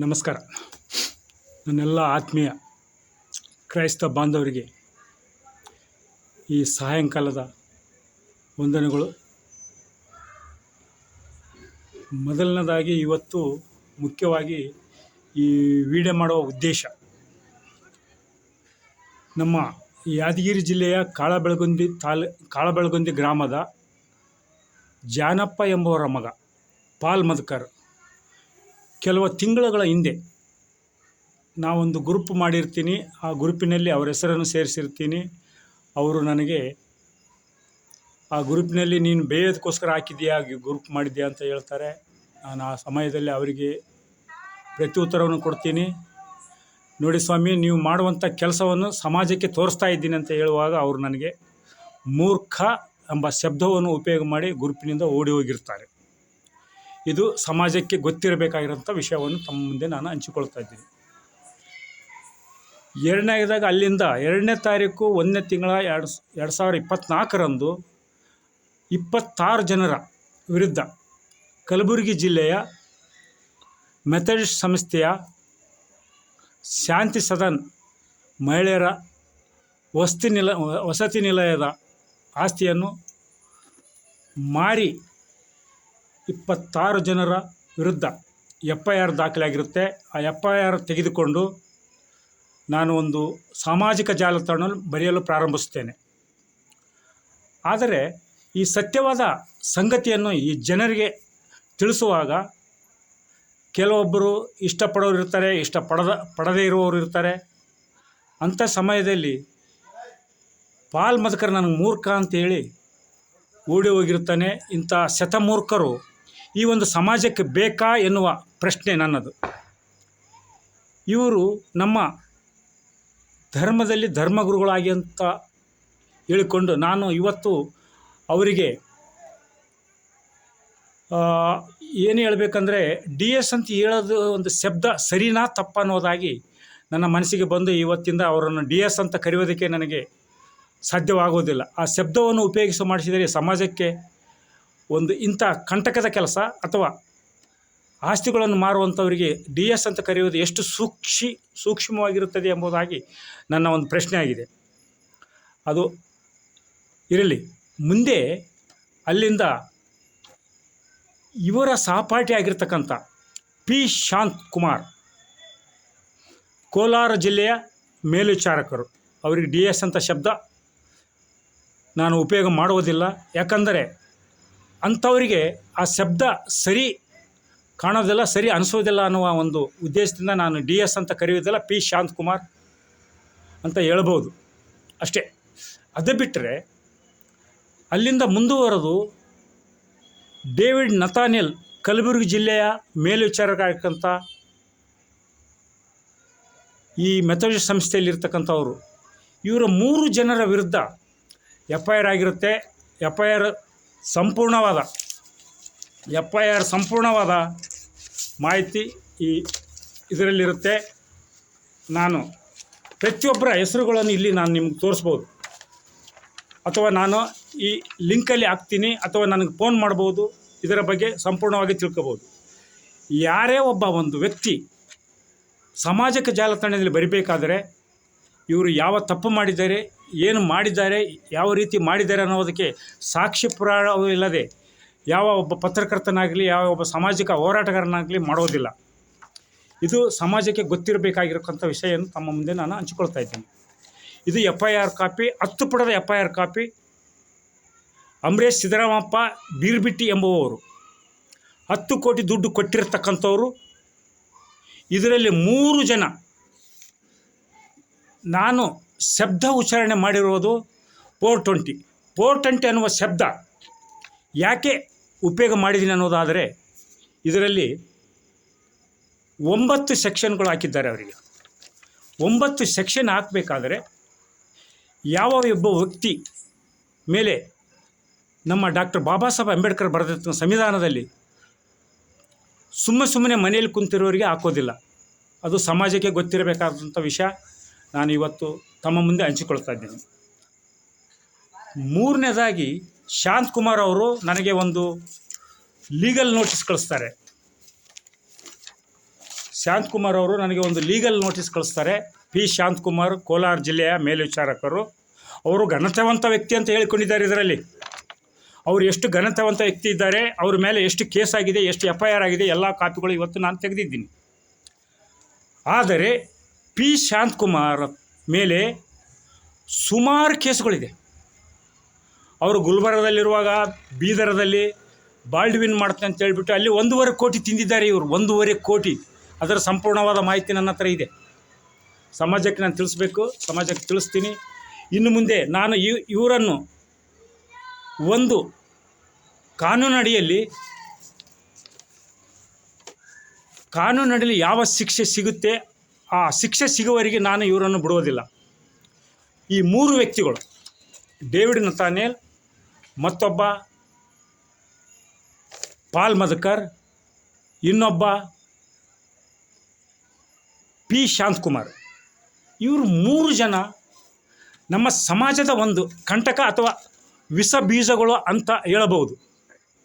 ನಮಸ್ಕಾರ. ನನ್ನೆಲ್ಲ ಆತ್ಮೀಯ ಕ್ರೈಸ್ತ ಬಾಂಧವರಿಗೆ ಈ ಸಾಯಂಕಾಲದ ವಂದನೆಗಳು. ಮೊದಲನೇದಾಗಿ ಇವತ್ತು ಮುಖ್ಯವಾಗಿ ಈ ವಿಡಿಯೋ ಮಾಡುವ ಉದ್ದೇಶ. ನಮ್ಮ ಯಾದಗಿರಿ ಜಿಲ್ಲೆಯ ಕಾಳಬೆಳಗುಂದಿ ತಾಲ್, ಕಾಳಬೆಳಗುಂದಿ ಗ್ರಾಮದ ಜಾನಪ್ಪ ಎಂಬುವರ ಮಗ ಪಾಲ್ ಮದ್ಕರ್ ಕೆಲವು ತಿಂಗಳುಗಳ ಹಿಂದೆ ನಾವೊಂದು ಗ್ರೂಪ್ ಮಾಡಿರ್ತೀನಿ. ಆ ಗ್ರೂಪಿನಲ್ಲಿ ಅವರ ಹೆಸರನ್ನು ಸೇರಿಸಿರ್ತೀನಿ. ಅವರು ನನಗೆ, ಆ ಗ್ರೂಪ್ನಲ್ಲಿ ನೀನು ಬೇಯೋದಕ್ಕೋಸ್ಕರ ಹಾಕಿದ್ದೀಯಾ? ಗ್ರೂಪ್ ಮಾಡಿದ್ಯಾ ಅಂತ ಹೇಳ್ತಾರೆ. ನಾನು ಆ ಸಮಯದಲ್ಲಿ ಅವರಿಗೆ ಪ್ರತ್ಯುತ್ತರವನ್ನು ಕೊಡ್ತೀನಿ. ನೋಡಿ ಸ್ವಾಮಿ, ನೀವು ಮಾಡುವಂಥ ಕೆಲಸವನ್ನು ಸಮಾಜಕ್ಕೆ ತೋರಿಸ್ತಾ ಇದ್ದೀನಿ ಅಂತ ಹೇಳುವಾಗ ಅವರು ನನಗೆ, ಮೂರ್ಖ ಎಂಬ ಶಬ್ದವನ್ನು ಉಪಯೋಗ ಮಾಡಿ ಗ್ರೂಪಿನಿಂದ ಓಡಿ ಹೋಗಿರ್ತಾರೆ. ಇದು ಸಮಾಜಕ್ಕೆ ಗೊತ್ತಿರಬೇಕಾಗಿರೋಂಥ ವಿಷಯವನ್ನು ತಮ್ಮ ಮುಂದೆ ನಾನು ಹಂಚಿಕೊಳ್ತಾ ಇದ್ದೀನಿ. ಎರಡನೇದಾಗಿ ಅಲ್ಲಿಂದ ಎರಡನೇ ತಾರೀಕು ಒಂದನೇ ತಿಂಗಳ ಎರಡು ಎರಡು ಸಾವಿರ ಇಪ್ಪತ್ತ್ನಾಲ್ಕರಂದು ಇಪ್ಪತ್ತಾರು ಜನರ ವಿರುದ್ಧ ಕಲಬುರಗಿ ಜಿಲ್ಲೆಯ ಮೆಥಡಿಸ್ಟ್ ಸಂಸ್ಥೆಯ ಶಾಂತಿ ಸದನ್ ಮಹಿಳೆಯರ ವಸತಿ ನಿಲ, ವಸತಿ ನಿಲಯದ ಆಸ್ತಿಯನ್ನು ಮಾರಿ ಇಪ್ಪತ್ತಾರು ಜನರ ವಿರುದ್ಧ ಎಫ್ ಐ ಆರ್ ದಾಖಲಾಗಿರುತ್ತೆ. ಆ ಎಫ್ ಐ ಆರ್ ತೆಗೆದುಕೊಂಡು ನಾನು ಒಂದು ಸಾಮಾಜಿಕ ಜಾಲತಾಣ ಬರೆಯಲು ಪ್ರಾರಂಭಿಸುತ್ತೇನೆ. ಆದರೆ ಈ ಸತ್ಯವಾದ ಸಂಗತಿಯನ್ನು ಈ ಜನರಿಗೆ ತಿಳಿಸುವಾಗ ಕೆಲವೊಬ್ಬರು ಇಷ್ಟಪಡೋರು ಇರ್ತಾರೆ, ಇಷ್ಟಪಡದ, ಪಡದೇ ಇರುವವರು ಇರ್ತಾರೆ. ಅಂಥ ಸಮಯದಲ್ಲಿ ಪಾಲ್ ಮದಕರ್ ನನಗೆ ಮೂರ್ಖ ಅಂತೇಳಿ ಓಡಿ ಹೋಗಿರ್ತಾನೆ. ಇಂಥ ಶತಮೂರ್ಖರು ಈ ಒಂದು ಸಮಾಜಕ್ಕೆ ಬೇಕಾ ಎನ್ನುವ ಪ್ರಶ್ನೆ ನನ್ನದು. ಇವರು ನಮ್ಮ ಧರ್ಮದಲ್ಲಿ ಧರ್ಮಗುರುಗಳಾಗಿ ಅಂತ ಹೇಳಿಕೊಂಡು ನಾನು ಇವತ್ತು ಅವರಿಗೆ ಏನು ಹೇಳಬೇಕಂದ್ರೆ, ಡಿ ಎಸ್ ಅಂತ ಹೇಳೋದು ಒಂದು ಶಬ್ದ ಸರಿನಾ ತಪ್ಪ ಅನ್ನೋದಾಗಿ ನನ್ನ ಮನಸ್ಸಿಗೆ ಬಂದು ಇವತ್ತಿಂದ ಅವರನ್ನು ಡಿ ಎಸ್ ಅಂತ ಕರೆಯೋದಕ್ಕೆ ನನಗೆ ಸಾಧ್ಯವಾಗೋದಿಲ್ಲ. ಆ ಶಬ್ದವನ್ನು ಉಪಯೋಗಿಸಿ ಮಾಡಿಸಿದರೆ ಸಮಾಜಕ್ಕೆ ಒಂದು ಇಂಥ ಕಂಟಕದ ಕೆಲಸ ಅಥವಾ ಆಸ್ತಿಗಳನ್ನು ಮಾರುವಂಥವರಿಗೆ ಡಿ ಎಸ್ ಅಂತ ಕರೆಯುವುದು ಎಷ್ಟು ಸೂಕ್ಷಿ ಸೂಕ್ಷ್ಮವಾಗಿರುತ್ತದೆ ಎಂಬುದಾಗಿ ನನ್ನ ಒಂದು ಪ್ರಶ್ನೆ ಆಗಿದೆ. ಅದು ಇರಲಿ. ಮುಂದೆ ಅಲ್ಲಿಂದ ಇವರ ಸಹಪಾಠಿ ಆಗಿರ್ತಕ್ಕಂಥ ಪಿ. ಶಾಂತ್ ಕುಮಾರ್, ಕೋಲಾರ ಜಿಲ್ಲೆಯ ಮೇಲ್ವಿಚಾರಕರು. ಅವರಿಗೆ ಡಿ ಎಸ್ ಅಂತ ಶಬ್ದ ನಾನು ಉಪಯೋಗ ಮಾಡುವುದಿಲ್ಲ. ಯಾಕಂದರೆ ಅಂಥವರಿಗೆ ಆ ಶಬ್ದ ಸರಿ ಕಾಣೋದಿಲ್ಲ, ಸರಿ ಅನಿಸೋದಿಲ್ಲ ಅನ್ನುವ ಒಂದು ಉದ್ದೇಶದಿಂದ ನಾನು ಡಿ ಎಸ್ ಅಂತ ಕರೆಯೋದಿಲ್ಲ ಪಿ ಶಾಂತ್ ಕುಮಾರ್ ಅಂತ ಹೇಳ್ಬೋದು. ಅಷ್ಟೇ. ಅದು ಬಿಟ್ಟರೆ ಅಲ್ಲಿಂದ ಮುಂದುವರೆದು ಡೇವಿಡ್ ನತಾನಿಲ್ ಕಲಬುರಗಿ ಜಿಲ್ಲೆಯ ಮೇಲ್ವಿಚಾರಕಂಥ ಈ ಮೆಥಡಿಸ್ಟ್ ಸಂಸ್ಥೆಯಲ್ಲಿರ್ತಕ್ಕಂಥವರು. ಇವರ ಮೂರು ಜನರ ವಿರುದ್ಧ ಎಫ್ ಐ ಆರ್ ಆಗಿರುತ್ತೆ. ಎಫ್ ಐ ಆರ್ ಸಂಪೂರ್ಣವಾದ ಎಫ್ ಐ ಆರ್ ಸಂಪೂರ್ಣವಾದ ಮಾಹಿತಿ ಈ ಇದರಲ್ಲಿರುತ್ತೆ. ನಾನು ಪ್ರತಿಯೊಬ್ಬರ ಹೆಸರುಗಳನ್ನು ಇಲ್ಲಿ ನಾನು ನಿಮ್ಗೆ ತೋರಿಸ್ಬೋದು. ಅಥವಾ ನಾನು ಈ ಲಿಂಕಲ್ಲಿ ಹಾಕ್ತೀನಿ, ಅಥವಾ ನನಗೆ ಫೋನ್ ಮಾಡ್ಬೋದು, ಇದರ ಬಗ್ಗೆ ಸಂಪೂರ್ಣವಾಗಿ ತಿಳ್ಕೊಬೋದು. ಯಾರೇ ಒಬ್ಬ ಒಂದು ವ್ಯಕ್ತಿ ಸಾಮಾಜಿಕ ಜಾಲತಾಣದಲ್ಲಿ ಬರಿಬೇಕಾದರೆ, ಇವರು ಯಾವ ತಪ್ಪು ಮಾಡಿದ್ದಾರೆ ಏನು ಮಾಡಿದ್ದಾರೆ, ಯಾವ ರೀತಿ ಮಾಡಿದ್ದಾರೆ ಅನ್ನೋದಕ್ಕೆ ಸಾಕ್ಷಿ ಇಲ್ಲದೆ ಯಾವ ಒಬ್ಬ ಪತ್ರಕರ್ತನಾಗಲಿ, ಯಾವ ಒಬ್ಬ ಸಾಮಾಜಿಕ ಹೋರಾಟಗಾರನಾಗಲಿ ಮಾಡೋದಿಲ್ಲ. ಇದು ಸಮಾಜಕ್ಕೆ ಗೊತ್ತಿರಬೇಕಾಗಿರೋಕ್ಕಂಥ ವಿಷಯವನ್ನು ತಮ್ಮ ಮುಂದೆ ನಾನು ಹಂಚಿಕೊಳ್ತಾ ಇದ್ದೀನಿ. ಇದು ಎಫ್ ಐ ಆರ್ ಕಾಪಿ, ಹತ್ತು ಪುಟದ F I R copy. Ambareesh Siddaramappa Beerbitti ಎಂಬುವವರು ಹತ್ತು ಕೋಟಿ ದುಡ್ಡು ಕೊಟ್ಟಿರ್ತಕ್ಕಂಥವ್ರು. ಇದರಲ್ಲಿ ಮೂರು ಜನ ನಾನು ಶಬ್ದ ಉಚ್ಚಾರಣೆ ಮಾಡಿರೋದು ಫೋರ್ ಟ್ವೆಂಟಿ. ಫೋರ್ ಟ್ವೆಂಟಿ ಅನ್ನುವ ಶಬ್ದ ಯಾಕೆ ಉಪಯೋಗ ಮಾಡಿದ್ದೀನಿ ಅನ್ನೋದಾದರೆ ಇದರಲ್ಲಿ ಒಂಬತ್ತು ಸೆಕ್ಷನ್ಗಳು ಹಾಕಿದ್ದಾರೆ ಅವರಿಗೆ. ಒಂಬತ್ತು ಸೆಕ್ಷನ್ ಹಾಕಬೇಕಾದರೆ ಯಾವ ಒಬ್ಬ ವ್ಯಕ್ತಿ ಮೇಲೆ ನಮ್ಮ ಡಾಕ್ಟರ್ ಬಾಬಾ ಸಾಹೇಬ್ ಅಂಬೇಡ್ಕರ್ ಬರೆದಿರ್ತ ಸಂವಿಧಾನದಲ್ಲಿ ಸುಮ್ಮನೆ ಸುಮ್ಮನೆ ಮನೆಯಲ್ಲಿ ಕುಂತಿರೋರಿಗೆ ಹಾಕೋದಿಲ್ಲ. ಅದು ಸಮಾಜಕ್ಕೆ ಗೊತ್ತಿರಬೇಕಾದಂಥ ವಿಷಯ. ನಾನು ಇವತ್ತು ತಮ್ಮ ಮುಂದೆ ಹಂಚಿಕೊಳ್ತಾ ಇದ್ದೇನೆ. ಮೂರನೇದಾಗಿ ಶಾಂತ್ ಕುಮಾರ್ ಅವರು ನನಗೆ ಒಂದು ಲೀಗಲ್ ನೋಟಿಸ್ ಕಳಿಸ್ತಾರೆ. ಶಾಂತ್ ಕುಮಾರ್ ಅವರು ನನಗೆ ಒಂದು ಲೀಗಲ್ ನೋಟಿಸ್ ಕಳಿಸ್ತಾರೆ. ಪಿ ಶಾಂತಕುಮಾರ್ ಕೋಲಾರ ಜಿಲ್ಲೆಯ ಮೇಲ್ವಿಚಾರಕರು ಅವರು ಘನತೆವಂತ ವ್ಯಕ್ತಿ ಅಂತ ಹೇಳಿಕೊಂಡಿದ್ದಾರೆ ಇದರಲ್ಲಿ. ಅವರು ಎಷ್ಟು ಘನತೆವಂತ ವ್ಯಕ್ತಿ ಇದ್ದಾರೆ, ಅವ್ರ ಮೇಲೆ ಎಷ್ಟು ಕೇಸ್ ಆಗಿದೆ, ಎಷ್ಟು ಎಫ್ ಐ ಆರ್ ಆಗಿದೆ, ಎಲ್ಲ ಕಾಪಿಗಳು ಇವತ್ತು ನಾನು ತೆಗೆದಿದ್ದೀನಿ. ಆದರೆ ಪಿ ಶಾಂತಕುಮಾರ್ ಮೇಲೆ ಸುಮಾರು ಕೇಸುಗಳಿದೆ. ಅವರು ಗುಲ್ಬರ್ಗದಲ್ಲಿರುವಾಗ, ಬೀದರದಲ್ಲಿ ಬಾಲ್ಡ್ವಿನ್ ಮಾಡ್ತೇನೆ ಅಂತ ಹೇಳಿಬಿಟ್ಟು ಅಲ್ಲಿ ಒಂದೂವರೆ ಕೋಟಿ ತಿಂದಿದ್ದಾರೆ ಇವರು, ಒಂದೂವರೆ ಕೋಟಿ. ಅದರ ಸಂಪೂರ್ಣವಾದ ಮಾಹಿತಿ ನನ್ನ ಹತ್ರ ಇದೆ. ಸಮಾಜಕ್ಕೆ ನಾನು ತಿಳಿಸ್ಬೇಕು, ಸಮಾಜಕ್ಕೆ ತಿಳಿಸ್ತೀನಿ. ಇನ್ನು ಮುಂದೆ ನಾನು ಇವ್ ಇವರನ್ನು ಒಂದು ಕಾನೂನಡಿಯಲ್ಲಿ ಕಾನೂನಡಿಯಲ್ಲಿ ಯಾವ ಶಿಕ್ಷೆ ಸಿಗುತ್ತೆ ಆ ಶಿಕ್ಷೆ ಸಿಗುವವರಿಗೆ ನಾನು ಇವರನ್ನು ಬಿಡುವುದಿಲ್ಲ. ಈ ಮೂರು ವ್ಯಕ್ತಿಗಳು, ಡೇವಿಡ್ ನತಾನೇಲ್, ಮತ್ತೊಬ್ಬ ಪಾಲ್ ಮದಕರ್, ಇನ್ನೊಬ್ಬ ಪಿ ಶಾಂತಕುಮಾರ್. ಇವರು ಮೂರು ಜನ ನಮ್ಮ ಸಮಾಜದ ಒಂದು ಕಂಟಕ ಅಥವಾ ವಿಷ ಬೀಜಗಳು ಅಂತ ಹೇಳಬಹುದು.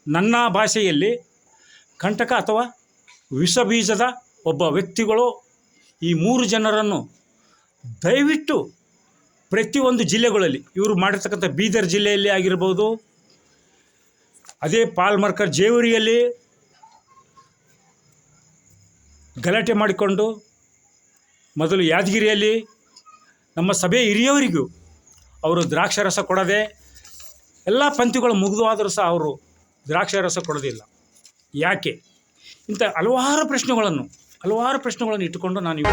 ನನ್ನ ಭಾಷೆಯಲ್ಲಿ, ಕಂಟಕ ಅಥವಾ ವಿಷ ಬೀಜದ ಒಬ್ಬ ವ್ಯಕ್ತಿಗಳು ಈ ಮೂರು ಜನರನ್ನು ದಯವಿಟ್ಟು ಪ್ರತಿಯೊಂದು ಜಿಲ್ಲೆಗಳಲ್ಲಿ, ಇವರು ಮಾಡಿರ್ತಕ್ಕಂಥ ಬೀದರ್ ಜಿಲ್ಲೆಯಲ್ಲಿ ಆಗಿರ್ಬೋದು, ಅದೇ ಪಾಲ್ಮರ್ಕರ್ ಜೇವರಿಯಲ್ಲಿ ಗಲಾಟೆ ಮಾಡಿಕೊಂಡು, ಮೊದಲು ಯಾದಗಿರಿಯಲ್ಲಿ, ನಮ್ಮ ಸಭೆ ಹಿರಿಯವರಿಗೂ ಅವರು ದ್ರಾಕ್ಷಾರಸ ಕೊಡದೆ, ಎಲ್ಲ ಪಂಥಿಗಳು ಮುಗಿದು ಆದರೂ ಸಹ ಅವರು ದ್ರಾಕ್ಷಾರಸ ಕೊಡೋದಿಲ್ಲ. ಯಾಕೆ? ಇಂಥ ಹಲವಾರು ಪ್ರಶ್ನೆಗಳನ್ನು ಹಲವಾರು ಪ್ರಶ್ನೆಗಳನ್ನು ಇಟ್ಟುಕೊಂಡು ನಾನು